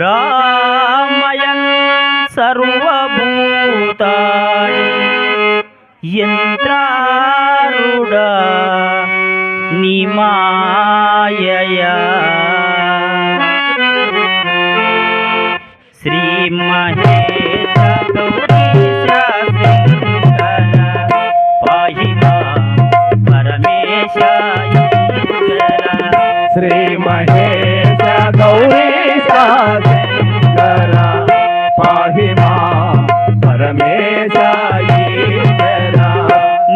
భ్రామయన్ సర్వభూతాని యంత్రారుడా నిమాయయా శ్రీ पाहिमा परमेशाईरा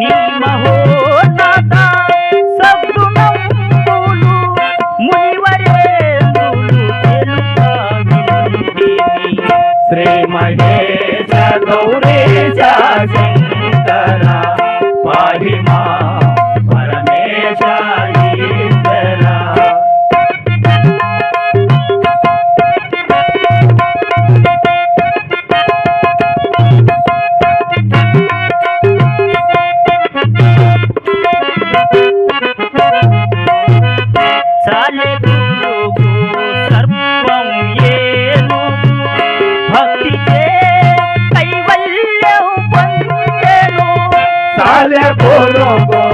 निम होता सगुण बोलू मुनिवरे श्री महेश गौरेशा ચાલે બોલો બોલો.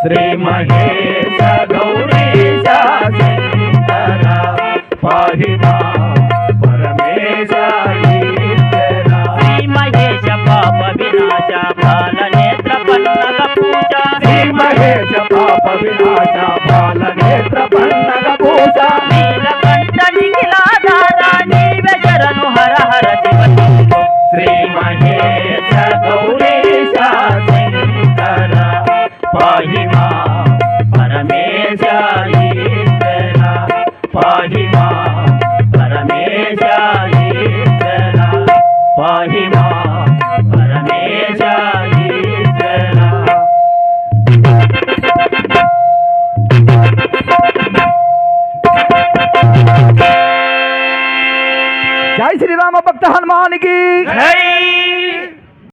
శ్రీ మహేశ గౌరీశ శంకర పాహి పాప వినాశ బాల నేత్ర పూజ నీలకంఠ నిఖిలాధార నీవే హర హర శివ శ్రీ మహేశ గౌరీశ శంకర మా जय श्री राम भक्त हनुमान की।